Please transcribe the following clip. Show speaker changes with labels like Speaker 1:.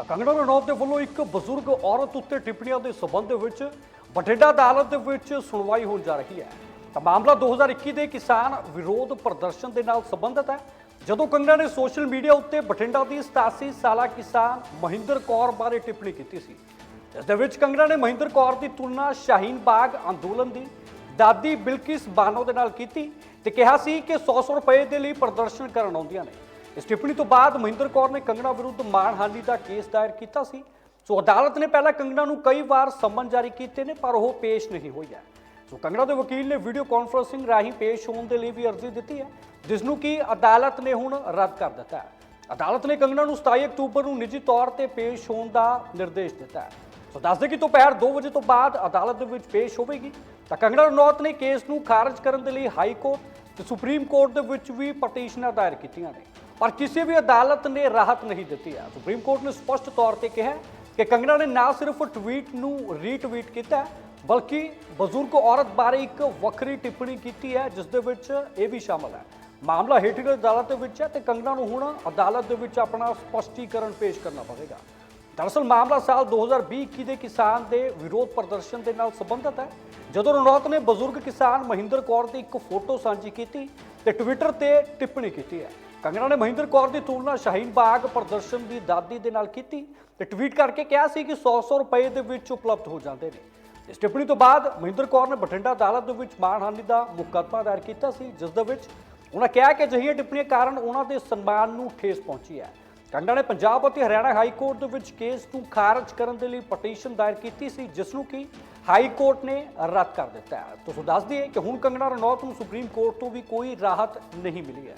Speaker 1: ਤਾਂ ਕੰਗਣਾ ਰਣੌਤ ਦੇ ਵੱਲੋਂ ਇੱਕ ਬਜ਼ੁਰਗ ਔਰਤ ਉੱਤੇ ਟਿੱਪਣੀਆਂ ਦੇ ਸਬੰਧ ਵਿੱਚ ਬਠਿੰਡਾ ਅਦਾਲਤ ਦੇ ਵਿੱਚ ਸੁਣਵਾਈ ਹੋਣ ਜਾ ਰਹੀ ਹੈ। ਤਾਂ ਮਾਮਲਾ 2021 ਦੇ ਕਿਸਾਨ ਵਿਰੋਧ ਪ੍ਰਦਰਸ਼ਨ ਦੇ ਨਾਲ ਸੰਬੰਧਿਤ ਹੈ। ਜਦੋਂ ਕੰਗਣਾ ਨੇ ਸੋਸ਼ਲ ਮੀਡੀਆ ਉੱਤੇ ਬਠਿੰਡਾ ਦੀ 87 ਸਾਲਾ ਕਿਸਾਨ ਮਹਿੰਦਰ ਕੌਰ ਬਾਰੇ ਟਿੱਪਣੀ ਕੀਤੀ ਸੀ ਇਸ ਦੇ ਵਿੱਚ ਕੰਗਣਾ ਨੇ ਮਹਿੰਦਰ ਕੌਰ ਦੀ ਤੁਲਨਾ ਸ਼ਾਹੀਨ ਬਾਗ ਅੰਦੋਲਨ ਦੀ, ਦਾਦੀ ਬਿਲਕਿਸ ਬਾਨੋ ਦੇ ਨਾਲ ਕੀਤੀ ਤੇ ਕਿਹਾ ਸੀ ਕਿ 100-100 ਰੁਪਏ ਦੇ ਲਈ ਪ੍ਰਦਰਸ਼ਨ ਕਰਨ ਆਉਂਦੀਆਂ ਨੇ। ਇਸ ਟਿੱਪਣੀ ਤੋਂ ਬਾਅਦ ਮਹਿੰਦਰ ਕੌਰ ਨੇ ਕੰਗਣਾ ਵਿਰੁੱਧ ਮਾਣਹਾਨੀ ਦਾ ਕੇਸ ਦਾਇਰ ਕੀਤਾ ਸੀ। ਸੋ ਅਦਾਲਤ ਨੇ ਪਹਿਲਾਂ ਕੰਗਣਾ ਨੂੰ ਕਈ ਵਾਰ ਸਮਨ ਜਾਰੀ ਕੀਤੇ ਨੇ, ਪਰ ਉਹ ਪੇਸ਼ ਨਹੀਂ ਹੋਈ ਹੈ। ਸੋ ਕੰਗਣਾ ਦੇ ਵਕੀਲ ਨੇ ਵੀਡੀਓ ਕਾਨਫਰੰਸਿੰਗ ਰਾਹੀਂ ਪੇਸ਼ ਹੋਣ ਦੇ ਲਈ ਵੀ ਅਰਜ਼ੀ ਦਿੱਤੀ ਹੈ, ਜਿਸ ਨੂੰ ਕਿ ਅਦਾਲਤ ਨੇ ਹੁਣ ਰੱਦ ਕਰ ਦਿੱਤਾ ਹੈ। ਅਦਾਲਤ ਨੇ ਕੰਗਣਾ ਨੂੰ 27 ਅਕਤੂਬਰ ਨੂੰ ਨਿੱਜੀ ਤੌਰ ਤੇ ਪੇਸ਼ ਹੋਣ ਦਾ ਨਿਰਦੇਸ਼ ਦਿੱਤਾ ਹੈ। ਸੋ ਦੱਸਦੇ ਕਿ ਦੁਪਹਿਰ 2 ਵਜੇ ਤੋਂ ਬਾਅਦ ਅਦਾਲਤ ਦੇ ਵਿੱਚ ਪੇਸ਼ ਹੋਵੇਗੀ, ਤਾਂ ਕੰਗਣਾ ਰਣੌਤ ਨੇ ਕੇਸ ਨੂੰ ਖਾਰਜ ਕਰਨ ਦੇ ਲਈ ਹਾਈ ਕੋਰਟ ਤੇ ਸੁਪਰੀਮ ਕੋਰਟ ਦੇ ਵਿੱਚ ਵੀ ਪਟੀਸ਼ਨਾਂ ਦਾਇਰ ਕੀਤੀਆਂ ਨੇ। ਪਰ ਕਿਸੇ ਵੀ ਅਦਾਲਤ ਨੇ ਰਾਹਤ ਨਹੀਂ ਦਿੱਤੀ ਹੈ। ਸੁਪਰੀਮ ਕੋਰਟ ਨੇ ਸਪਸ਼ਟ ਤੌਰ ਤੇ ਕਿਹਾ ਕਿ ਕੰਗਣਾ ਨੇ ਨਾ ਸਿਰਫ ਟਵੀਟ ਨੂੰ ਰੀਟਵੀਟ ਕੀਤਾ ਬਲਕਿ ਬਜ਼ੁਰਗ ਔਰਤ ਬਾਰੇ ਇੱਕ ਵੱਖਰੀ ਟਿੱਪਣੀ ਕੀਤੀ ਹੈ, ਜਿਸ ਦੇ ਵਿੱਚ ਇਹ ਵੀ ਸ਼ਾਮਲ ਹੈ। ਮਾਮਲਾ ਹੇਠਲੀ ਅਦਾਲਤ ਦੇ ਵਿੱਚ ਹੈ ਤੇ ਕੰਗਣਾ ਨੂੰ ਹੁਣ ਅਦਾਲਤ ਦੇ ਵਿੱਚ ਆਪਣਾ ਸਪਸ਼ਟੀਕਰਨ ਪੇਸ਼ ਕਰਨਾ ਪਵੇਗਾ। ਦਰਅਸਲ ਮਾਮਲਾ ਸਾਲ 2020-21 ਦੇ ਕਿਸਾਨ ਦੇ ਵਿਰੋਧ ਪ੍ਰਦਰਸ਼ਨ ਦੇ ਨਾਲ ਸੰਬੰਧਿਤ ਹੈ। ਜਦੋਂ ਰਣੌਤ ਨੇ ਬਜ਼ੁਰਗ ਕਿਸਾਨ ਮਹਿੰਦਰ ਕੌਰ ਦੀ ਇੱਕ ਫੋਟੋ ਸਾਂਝੀ ਕੀਤੀ ਤੇ ਟਵਿੱਟਰ ਤੇ ਟਿੱਪਣੀ ਕੀਤੀ ਹੈ। ਕੰਗਣਾ ਨੇ ਮਹਿੰਦਰ ਕੌਰ ਦੀ ਤੁਲਨਾ ਸ਼ਾਹੀਨ ਬਾਗ ਪ੍ਰਦਰਸ਼ਨ ਦੀ ਦਾਦੀ ਦੇ ਨਾਲ ਕੀਤੀ ਤੇ ਟਵੀਟ ਕਰਕੇ ਕਿਹਾ ਸੀ ਕਿ 100-100 ਰੁਪਏ ਦੇ ਵਿੱਚ ਉਪਲਬਧ ਹੋ ਜਾਂਦੇ ਨੇ। ਇਸ ਟਿੱਪਣੀ ਤੋਂ ਬਾਅਦ ਮਹਿੰਦਰ ਕੌਰ ਨੇ ਬਠਿੰਡਾ ਅਦਾਲਤ ਦੇ ਵਿੱਚ ਮਾਣਹਾਨੀ ਦਾ ਮੁਕੱਦਮਾ ਦਾਇਰ ਕੀਤਾ ਸੀ, ਜਿਸ ਦੇ ਵਿੱਚ ਉਹਨਾਂ ਕਿਹਾ ਕਿ ਅਜਿਹੀਆਂ ਟਿੱਪਣੀਆਂ ਕਾਰਨ ਉਹਨਾਂ ਦੇ ਸਨਮਾਨ ਨੂੰ ਠੇਸ ਪਹੁੰਚੀ ਹੈ। ਕੰਗਣਾ ਨੇ ਪੰਜਾਬ ਅਤੇ ਹਰਿਆਣਾ ਹਾਈ ਕੋਰਟ ਦੇ ਵਿੱਚ ਕੇਸ ਨੂੰ ਖਾਰਜ ਕਰਨ ਦੇ ਲਈ ਪਟੀਸ਼ਨ ਦਾਇਰ ਕੀਤੀ ਸੀ, ਜਿਸ ਨੂੰ ਕਿ ਹਾਈ ਕੋਰਟ ਨੇ ਰੱਦ ਕਰ ਦਿੱਤਾ ਹੈ। ਤੁਸੀਂ ਦੱਸ ਦਈਏ ਕਿ ਹੁਣ ਕੰਗਣਾ ਰਣੌਤ ਨੂੰ ਸੁਪਰੀਮ ਕੋਰਟ ਤੋਂ ਵੀ ਕੋਈ ਰਾਹਤ ਨਹੀਂ ਮਿਲੀ ਹੈ।